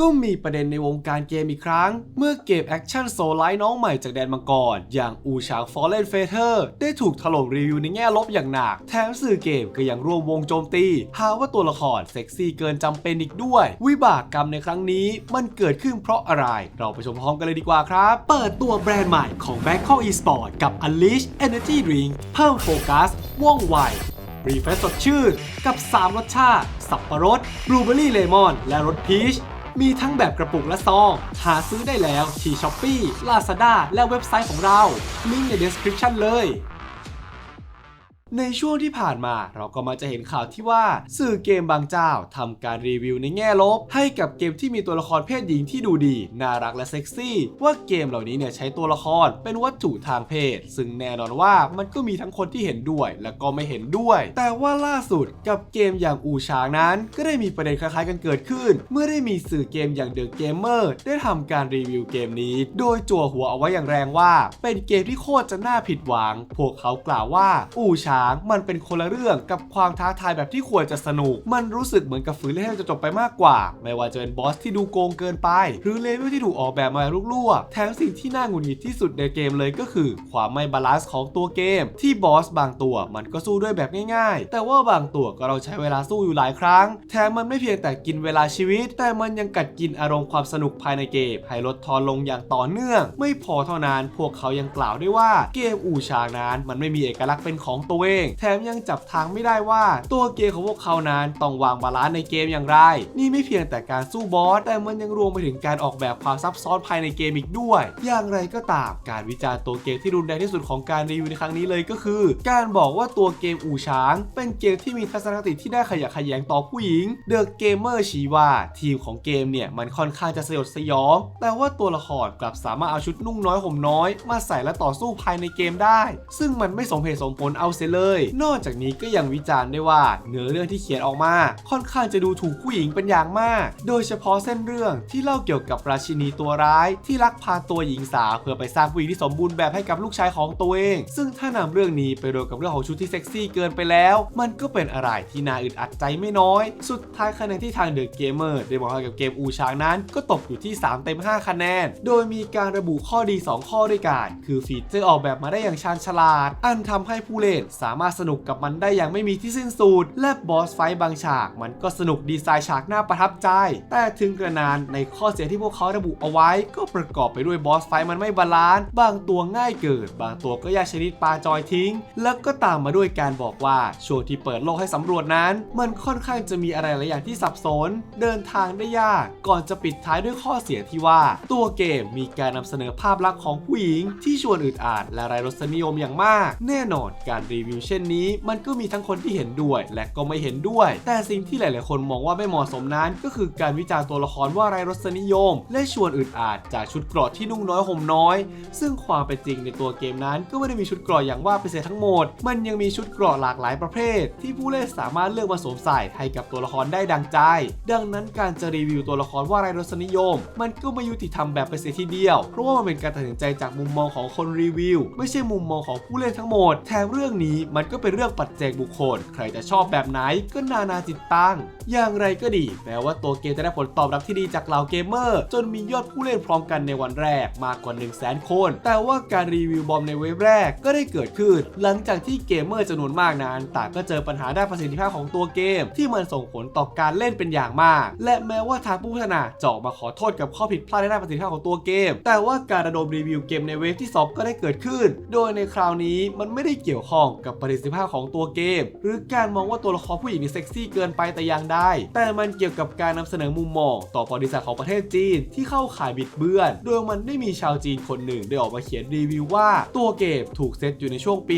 ก็มีประเด็นในวงการเกมอีกครั้ง เมื่อเกมแอคชั่นโซลไลท์น้องใหม่จากแดนมังกร อย่างอูชางฟอลเลนเฟเธอร์ได้ถูกถล่มรีวิวในแง่ลบอย่างหนัก แถมสื่อเกมก็ยังร่วมวงโจมตี หาว่าตัวละครเซ็กซี่เกินจำเป็นอีกด้วย วิบากกรรมในครั้งนี้มันเกิดขึ้นเพราะอะไร เราไปชมพร้อมกันเลยดีกว่าครับ เปิดตัวแบรนด์ใหม่ของ Bangkok Esport กับ Unleash Energy Drink เพิ่มโฟกัสว่องไวรีเฟรชสดชื่นกับ 3 รสชาติ สับปะรดบลูเบอรี่เลมอนและรสพีช มีทั้งแบบกระปุกและซอง หาซื้อได้แล้วที่ช้อปปี้ลาซาด้าและเว็บไซต์ของเรา ลิงก์ใน description เลย ในช่วงที่ผ่านมาเราก็มาจะเห็นข่าวที่ว่าสื่อเกมบางเจ้าทำการรีวิวในแง่ลบ ให้กับเกมที่มีตัวละครเพศหญิงที่ดูดี น่ารักและเซ็กซี่ ว่าเกมเหล่านี้เนี่ยใช้ตัวละครเป็นวัตถุทางเพศ ซึ่งแน่นอนว่ามันก็มีทั้งคนที่เห็นด้วยและก็ไม่เห็นด้วย แต่ว่าล่าสุดกับเกมอย่างอูช้างนั้น ก็ได้มีประเด็นคล้ายๆกันเกิดขึ้น เมื่อได้มีสื่อเกมอย่างเดอะเกมเมอร์ได้ทำการรีวิวเกมนี้ โดยจั่วหัวเอาไว้อย่างแรงว่า เป็นเกมที่โคตรจะน่าผิดหวังพวกเขากล่าวว่าอูช้างมันเป็นคนละเรื่องกับความท้าทายแบบที่ควรจะสนุก มันรู้สึกเหมือนกับฝืนเล่นให้จะจบไปมากกว่า ไม่ว่าจะเป็นบอสที่ดูโกงเกินไป หรือเลเวลที่ถูกออกแบบมาลุกล่วแถมสิ่งที่น่าหงุดหงิดที่สุดในเกมเลยก็คือ ความไม่บาลานซ์ของตัวเกม ที่บอสบางตัวมันก็สู้ด้วยแบบง่ายๆ แต่ว่าบางตัวก็เราใช้เวลาสู้อยู่หลายครั้ง แถมมันไม่เพียงแต่กินเวลาชีวิต แต่มันยังกัดกินอารมณ์ความสนุกภายในเกม ให้ลดทอนลงอย่างต่อเนื่อง ไม่พอเท่านั้นพวกเขายังกล่าวด้วยว่าเกมอู่ชางนั้นมันไม่มีเอกลักษณ์เป็นของตัวเอง แถมยังจับทางไม่ได้ว่า ตัวเกมของพวกเขานั้นต้องวางบาลานซ์ในเกมอย่างไร นี่ไม่เพียงแต่การสู้บอส แต่มันยังรวมไปถึงการออกแบบความซับซ้อนภายในเกมอีกด้วย อย่างไรก็ตาม การวิจารณ์ตัวเกมที่รุนแรงที่สุดของการรีวิวในครั้งนี้เลยก็คือ การบอกว่าตัวเกมอู่ช้าง เป็นเกมที่มีทัศนคติที่ได้ขยะแขยงต่อผู้หญิง เดอะเกมเมอร์ชี้ว่าทีมของเกมเนี่ยมันค่อนข้างจะสยดสยอง แต่ว่าตัวละครกลับสามารถเอาชุดนุ่งน้อยห่มน้อย มาใส่และต่อสู้ภายในเกมได้ ซึ่งมันไม่สมเหตุสมผลเอาเสียเลย นอกจากนี้ก็ยังวิจารณ์ได้ว่าเนื้อเรื่องที่เขียนออกมา ค่อนข้างจะดูถูกผู้หญิงเป็นอย่างมาก โดยเฉพาะเส้นเรื่องที่เล่าเกี่ยวกับราชินีตัวร้าย ที่ลักพาตัวหญิงสาวเพื่อไปสร้างผู้หญิงที่สมบูรณ์แบบให้กับลูกชายของตัวเอง ซึ่งถ้านำเรื่องนี้ไปรวมกับเรื่องของชุดที่เซ็กซี่เกินไปแล้ว มันก็เป็นอะไรที่น่าอึดอัดใจไม่น้อย สุดท้ายคะแนนที่ทางเดอะเกมเมอร์ได้บอกให้กับเกมอูชางนั้น ก็ตกอยู่ที่ 3 เต็ม 5 คะแนน โดยมีการระบุข้อดี 2 ข้อด้วยกัน คือฟีเจอร์ออกแบบมาได้อย่างชาญฉลาด อันทำให้ผู้เล่นสามารถสนุกกับมันได้อย่างไม่มีที่สิ้นสุดและบอสไฟบางฉาก มันก็สนุกดีไซน์ฉากน่าประทับใจ แต่ถึงกระนั้นในข้อเสียที่พวกเขาระบุเอาไว้ ก็ประกอบไปด้วยบอสไฟมันไม่บาลานซ์บางตัวง่ายเกินบางตัวก็ยากชนิดปลาจอยทิ้ง แล้วก็ตามมาด้วยการบอกว่าช่วงที่เปิดโลกให้สำรวจนั้น มันค่อนข้างจะมีอะไรหลายอย่างที่สับสน เดินทางได้ยาก ก่อนจะปิดท้ายด้วยข้อเสียที่ว่า ตัวเกมมีการนำเสนอภาพลักษณ์ของผู้หญิงที่ชวนอึดอัดและไร้รสนิยมอย่างมาก แน่นอนการรีวิวเช่นนี้ มันก็มีทั้งคนที่เห็นด้วยและก็ไม่เห็นด้วย แต่สิ่งที่หลาย ๆ คนมองว่าไม่เหมาะสมนั้น ก็คือการวิจารณ์ตัวละครว่าไร้รสนิยม และชวนอึดอัดจากชุดเกราะที่นุ่งน้อยห่มน้อย ซึ่งความเป็นจริงในตัวเกมนั้น ก็ไม่ได้มีชุดเกราะอย่างว่าไปเสียทั้งหมด มันยังมีชุดเกราะหลากหลายประเภท ที่ผู้เล่นสามารถเลือกมาสวมใส่ให้กับตัวละครได้ดังใจ ดังนั้นการจะรีวิวตัวละครว่าไร้รสนิยม มันก็ไม่ยุติธรรมแบบไปเสียทีเดียว เพราะว่ามันเป็นการตัดสินใจจากมุมมองของคนรีวิว ไม่ใช่มุมมองของผู้เล่นทั้งหมด แถมเรื่องนี้มันก็เป็นเรื่องปัจเจกบุคคล ใครจะชอบแบบไหนก็นานาจิตตังอย่างไรก็ดี แม้ว่าตัวเกมจะได้ผลตอบรับที่ดีจากเหล่าเกมเมอร์ จนมียอดผู้เล่นพร้อมกันในวันแรกมากกว่า 1 0 0 0 0แสนคน แต่ว่าการรีวิวบอมในเว็บแรกก็ได้เกิดขึ้น หลังจากที่เกมเมอร์จำนวนมากนั้นต่างก็เจอปัญหาด้านประสิทธิภาพของตัวเกม ที่มันส่งผลต่อการเล่นเป็นอย่างมาก และแม้ว่าทางผู้พัฒนาจะออกมาขอโทษกับข้อผิดพลาดในด้านประสิทธิภาพของตัวเกม แต่ว่าการระดมรีวิวเกมในเวฟที่ 2 ก็ได้เกิดขึ้น โดยในคราวนี้มันไม่ได้เกี่ยวข้องกับประสิทธิภาพของตัวเกม หรือการมองว่าตัวละครผู้หญิงนี่เซ็กซี่เกินไปแต่อย่างใดแต่มันเกี่ยวกับการนำเสนอมุมมอง ต่อประวัติศาสตร์ของประเทศจีนที่เข้าข่ายบิดเบือน โดยมันได้มีชาวจีนคนหนึ่งได้ออกมาเขียนรีวิวว่าตัวเกมถูกเซตอยู่ในช่วงปี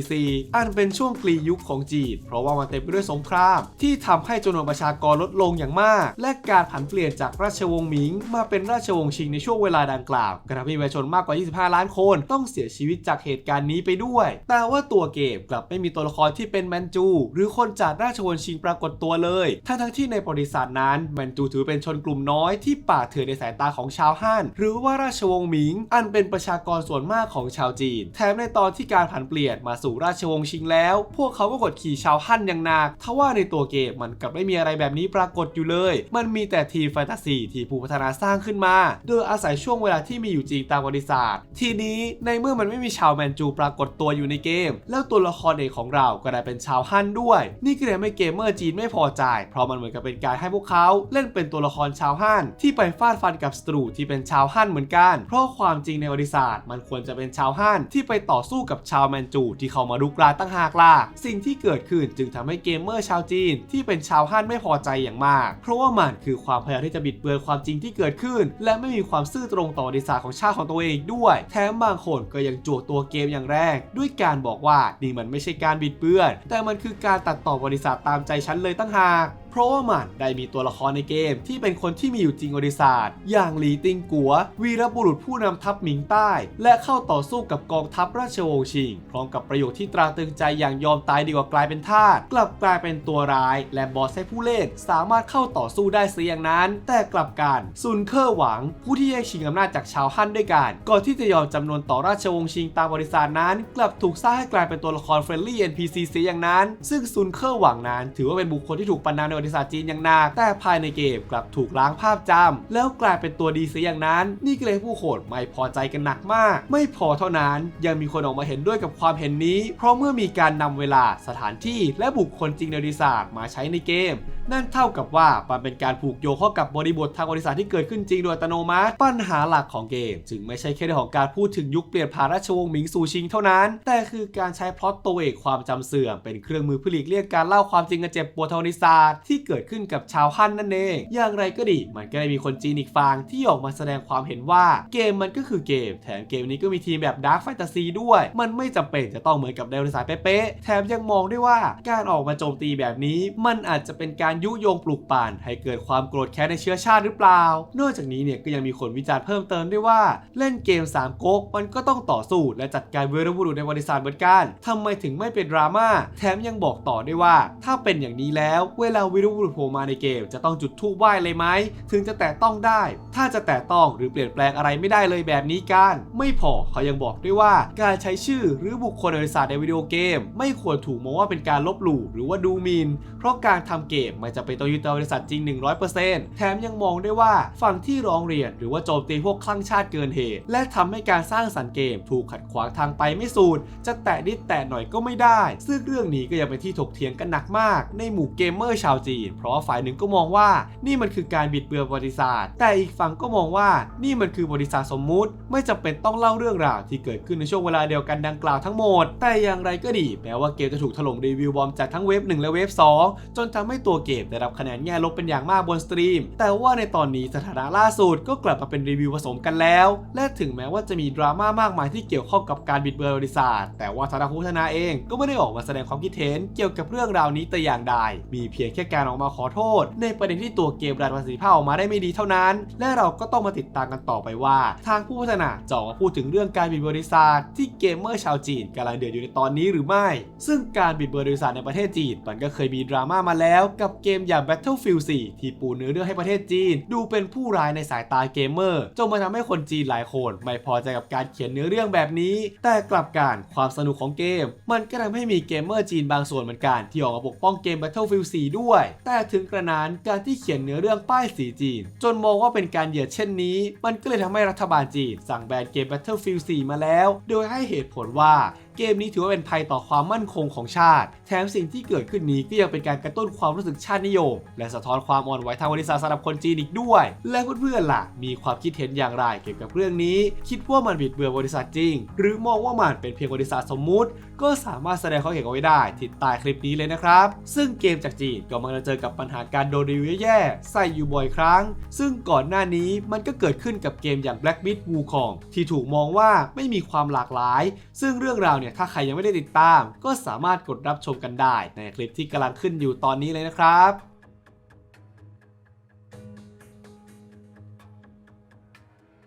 1644 อันเป็นช่วงกลียุคของจีน เพราะว่ามันเต็มไปด้วยสงคราม ที่ทำให้จำนวนประชากรลดลงอย่างมาก และการผันเปลี่ยนจากราชวงศ์หมิง มาเป็นราชวงศ์ชิงในช่วงเวลาดังกล่าวกระทำให้ประชาชนมากกว่า 25 ล้านคน ต้องเสียชีวิตจากเหตุการณ์นี้ไปด้วย แต่ว่าตัวเกมมกลับไม่มีตัวละครที่เป็นแมนจู หรือคนจากราชวงศ์ชิงปรากฏตัวเลย ทั้งทั้งที่ในประวัติศาสตร์นั้นแมนจูถือเป็นชนกลุ่มน้อยที่ป่าเถื่อนในสายตาของชาวฮั่นหรือว่าราชวงศ์หมิง อันเป็นประชากรส่วนมากของชาวจีน แถมในตอนที่การผันเปลี่ยนมาสู่ราชวงศ์ชิงแล้ว พวกเขาก็กดขี่ชาวฮั่นอย่างหนักทว่าในตัวเกมมันกลับไม่มีอะไรแบบนี้ปรากฏอยู่เลย มันมีแต่ทีมแฟนตาซีที่ผู้พัฒนาสร้างขึ้นมา โดยอาศัยช่วงเวลาที่มีอยู่จริงตามประวัติศาสตร์ ทีนี้ในเมื่อมันไม่มีชาวแมนจูปรากฏตัวอยู่ในเกม แล้วตัวละครเอกของเราก็ได้เป็นชาวฮั่นด้วย นี่ก็เลยทำให้เกมเมอร์จีนไม่พอใจ เพราะมันเหมือนกับเป็นการให้พวกเขาเล่นเป็นตัวละครชาวฮั่นที่ไปฟาดฟันกับศัตรูที่เป็นชาวฮั่นเหมือนกัน เพราะความจริงในประวัติศาสตร์มันควรจะเป็นชาวฮั่นที่ไปต่อสู้กับชาวแมนจู ที่เข้ามารุกรานตั้งหากล่ะสิ่งที่เกิดขึ้นจึงทำให้เกมเมอร์ชาวจีน ที่เป็นชาวฮั่นไม่พอใจอย่างมาก เพราะว่ามันคือความพยายามที่จะบิดเบือนความจริงที่เกิดขึ้น และไม่มีความซื่อตรงต่อประวัติศาสตร์ของชาติของตัวเองด้วย แถมบางคนก็ยังจวกตัวเกมอย่างแรงด้วยการบอกว่านี่มันไม่ใช่การบิดเบือน แต่มันคือการตัดต่อประวัติศตามใจฉันเลยตั้งหาก เพราะว่ามันได้มีตัวละครในเกม ที่เป็นคนที่มีอยู่จริงประวัติศาสตร์อย่างหลีติงกัว วีรบุรุษผู้นำทัพหมิงใต้ และเข้าต่อสู้กับกองทัพราชวงศ์ชิง พร้อมกับประโยคที่ตราตรึงใจอย่างยอมตายดีกว่ากลายเป็นทาสกลับกลายเป็นตัวร้าย และบอสให้ผู้เล่นสามารถเข้าต่อสู้ได้เสียอย่างนั้น แต่กลับกันซุนเคอร์หวัง ผู้ที่แย่งชิงอำนาจจากชาวฮั่นด้วยกันก่อนที่จะยอมจำนวนต่อราชวงศ์ชิงตามบริษัทนั้น กลับถูกสร้างให้กลายเป็นตัวละครเฟรนลี่ NPC เสียอย่างนั้น ซึ่งซุนเคอร์หวังนั้น ถือว่าเป็นบุคคลที่ถูกประนามในติศาสตร์จีนอย่างหนักแต่ภายในเกมกลับถูกล้างภาพจำแล้วกลายเป็นตัวดีเสียอย่างนั้น นี่ก็เลยผู้โหดไม่พอใจกันหนักมาก ไม่พอเท่านั้นยังมีคนออกมาเห็นด้วยกับความเห็นนี้ เพราะเมื่อมีการนำเวลาสถานที่และบุคคลจริงในดิศาสตร์มาใช้ในเกม นั่นเท่ากับว่ามันเป็นการผูกโยงเข้ากับบริบททางประวัติศาสตร์ที่เกิดขึ้นจริงโดยอัตโนมัติ ปัญหาหลักของเกม จึงไม่ใช่แค่เรื่องของการพูดถึงยุคเปลี่ยนผ่านราชวงศ์หมิงสู่ชิงเท่านั้น แต่คือการใช้พล็อตตัวเอกความจำเสื่อมเป็นเครื่องมือเพื่อหลีกเลี่ยงการเล่าความจริงกันเจ็บปวดทางประวัติศาสตร์ที่เกิดขึ้นกับชาวฮั่นนั่นเอง อย่างไรก็ดี มันก็ได้มีคนจีนอีกฝั่งที่ออกมาแสดงความเห็นว่าเกมมันก็คือเกม แถมเกมนี้ก็มีทีมแบบดาร์ f แฟนตาซีด้วย มันไม่จำเป็นจะต้องเหมือนกับในบริษัทเป๊ะๆแถมยังมองด้วยว่าการออกมาโจมตีแบบนี้ มันอาจจะเป็นการยุยงปลุกปั่นให้เกิดความโกรธแค้นในเชื้อชาติหรือเปล่า นอกจากนี้เนี่ยก็ยังมีคนวิจารณ์เพิ่มเติมด้วยว่า เล่นเกมสามก๊กมันก็ต้องต่อสู้และจัดการวีรบุรุษในบริษัทเหมือนกันทำไมถึงไม่เป็นดราม่าแถมยังบอกต่อด้วยว่า ถ้าเป็นอย่างนี้แล้ว เวลาวีรบุรุษโผล่มาในเกม จะต้องจุดธูปไหว้เลยไหมถึงจะแตะต้องได้ ถ้าจะแตะต้องหรือเปลี่ยนแปลงอะไรไม่ได้เลยแบบนี้กัน ไม่พอเขายังบอกด้วยว่า การใช้ชื่อหรือบุคคลในบริษัทในวิดีโอเกม ไม่ควรถูกมองว่าเป็นการลบหลู่หรือว่าดูหมินเพราะการทำเกมมันจะเป็นตัวยึดบริษัทจริง 100%แถมยังมองได้ว่าฝั่งที่ร้องเรียนหรือว่าโจมตีพวกคลั่งชาติเกินเหตุ และทำให้การสร้างสรรค์เกม ถูกขัดขวางทางไปไม่สุดจะแตะนิดแตะหน่อยก็ไม่ได้ ซึ่งเรื่องนี้ก็ยังเป็นที่ถกเถียงกันหนักมาก ในหมู่เกมเมอร์ชาวจีน เพราะฝ่ายหนึ่งก็มองว่านี่มันคือการบิดเบือนประวัติศาสตร์แต่อีกฝั่งก็มองว่านี่มันคือประวัติศาสมมุติ ไม่จำเป็นต้องเล่าเรื่องราวที่เกิดขึ้นในช่วงเวลาเดียวกันดังกล่าวทั้งหมด แต่อย่างไรก็ดีแม้ว่าเกมจะถูกถล่มรีวิวบอมจากทั้งเว็บ1และเว็บ2จนทำให้ตัวเกมได้รับคะแนนแง่ลบเป็นอย่างมากบนสตรีม แต่ว่าในตอนนี้สถานะล่าสุดก็กลับมาเป็นรีวิวผสมกันแล้ว และถึงแม้ว่าจะมีดราม่ามากมายที่เกี่ยวข้องกับการบิดเบือนประวัติศาสตร์แต่ว่าทางผู้พัฒนาเองก็ไม่ได้ออกมาแสดงความคิดเห็นเกี่ยวกับเรื่องราวนี้แต่อย่างใด มีเพียงแค่การออกมาขอโทษ ในประเด็นที่ตัวเกมรันประสิทธิภาพออกมาได้ไม่ดีเท่านั้น และเราก็ต้องมาติดตามกันต่อไปว่า ทางผู้พัฒนาจะออกมาพูดถึงเรื่องการบิดเบือนประวัติศาสตร์ที่เกมเมอร์ชาวจีนกำลังเดือดอยู่ในตอนนี้หรือไม่ ซึ่งการบิดเบือนประวัติศาสตร์ในประเทศจีนมันก็เคยมีดราม่ามาแล้วกับเกมอย่าง Battlefield 4 ที่ปูเนื้อเรื่องให้ประเทศจีน ดูเป็นผู้ร้ายในสายตาเกมเมอร์จนมาทำให้คนจีนหลายคน ไม่พอใจกับการเขียนเนื้อเรื่องแบบนี้ แต่กลับกันความสนุกของเกม มันก็ทำให้มีเกมเมอร์จีนบางส่วนเหมือนกัน ที่ออกมาปกป้องเกม Battlefield 4 ด้วย แต่ถึงกระนั้นการที่เขียนเนื้อเรื่องป้ายสีจีน จนมองว่าเป็นการเหยียดเช่นนี้ มันก็เลยทำให้รัฐบาลจีนสั่งแบนเกม Battlefield 4 มาแล้ว โดยให้เหตุผลว่า เกมนี้ถือว่าเป็นภัยต่อความมั่นคงของชาติ แถมสิ่งที่เกิดขึ้นนี้ก็ยังเป็นการกระตุ้นความรู้สึกชาตินิยม และสะท้อนความอ่อนไหวทางประวัติศาสตร์สำหรับคนจีนอีกด้วย และเพื่อนๆล่ะ มีความคิดเห็นอย่างไรเกี่ยวกับเรื่องนี้ คิดว่ามันบิดเบือนบริษัทจริง หรือมองว่ามันเป็นเพียงบริษัทสตร์สมมุติ ก็สามารถแสดงความเห็นเอาไว้ได้ที่ใต้คลิปนี้เลยนะครับ ซึ่งเกมจากจีนก็มักจะเจอกับปัญหาการโดนรีวิวแย่ๆใส่อยู่บ่อยครั้ง ซึ่งก่อนหน้านี้มันก็เกิดขึ้นกับเกมอย่าง Black Myth Wukong ที่ถูกมองว่าไม่มีความหลากหลาย ซึ่งเรื่องราวเนี่ยถ้าใครยังไม่ได้ติดตาม ก็สามารถกดรับชมกันได้ในคลิปที่กำลังขึ้นอยู่ตอนนี้เลยนะครับ